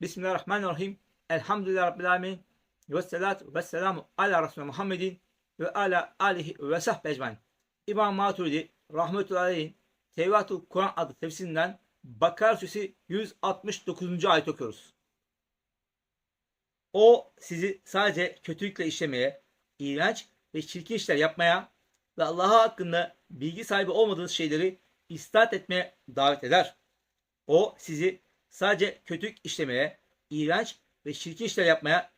Bismillahirrahmanirrahim. Elhamdülillah Rabbil Alemin. Ve salatu ve selamu ala Resulü Muhammedin ve ala alihi ve sahbe ecmain. İmam Maturidi rahmetullahi aleyhin Tevratul Kur'an adlı tefsirinden Bakara Suresi 169. ayet okuyoruz. O sizi sadece kötülükle işlemeye, iğrenç ve çirkin işler yapmaya ve Allah'a hakkında bilgi sahibi olmadığınız şeyleri istat etmeye davet eder. O sizi sadece kötülük işlemeye, iğrenç ve çirkin işler yapmaya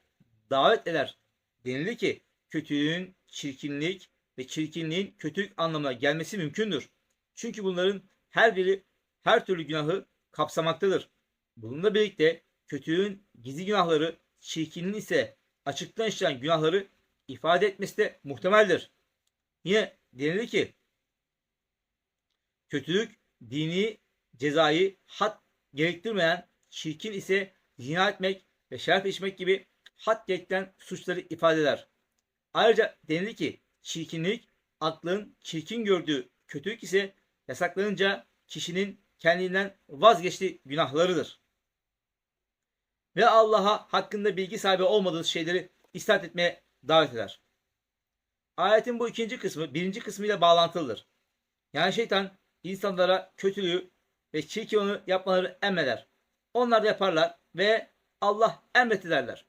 davet eder. Denildi ki kötülüğün çirkinlik ve çirkinliğin kötülük anlamına gelmesi mümkündür. Çünkü bunların her biri her türlü günahı kapsamaktadır. Bununla birlikte kötülüğün gizli günahları, çirkinliğin ise açıktan işlenen günahları ifade etmesi de muhtemeldir. Yine denildi ki kötülük dini cezayı had gerektirmeyen, çirkin ise zina etmek ve şeref içmek gibi had gerektiren suçları ifade eder. Ayrıca denildi ki çirkinlik aklın çirkin gördüğü kötülük ise yasaklanınca kişinin kendinden vazgeçtiği günahlarıdır. Ve Allah'a hakkında bilgi sahibi olmadığınız şeyleri istat etmeye davet eder. Ayetin bu ikinci kısmı birinci kısmıyla bağlantılıdır. Yani şeytan insanlara kötülüğü ve çirkin onu yapmaları emreder. Onlar da yaparlar ve Allah emretti derler.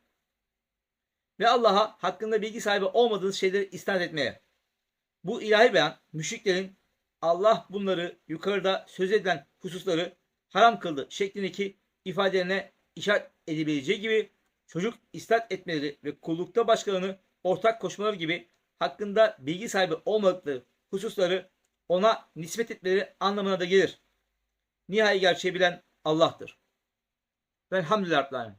Ve Allah'a hakkında bilgi sahibi olmadığınız şeyleri istat etmeye. Bu ilahi beyan müşriklerin Allah bunları yukarıda söz edilen hususları haram kıldı şeklindeki ifadelerine işaret edebileceği gibi çocuk istat etmeleri ve kullukta başkalarını ortak koşmaları gibi hakkında bilgi sahibi olmadıkları hususları ona nispet etmeleri anlamına da gelir. Nihai gerçeği bilen Allah'tır. Velhamdülillah.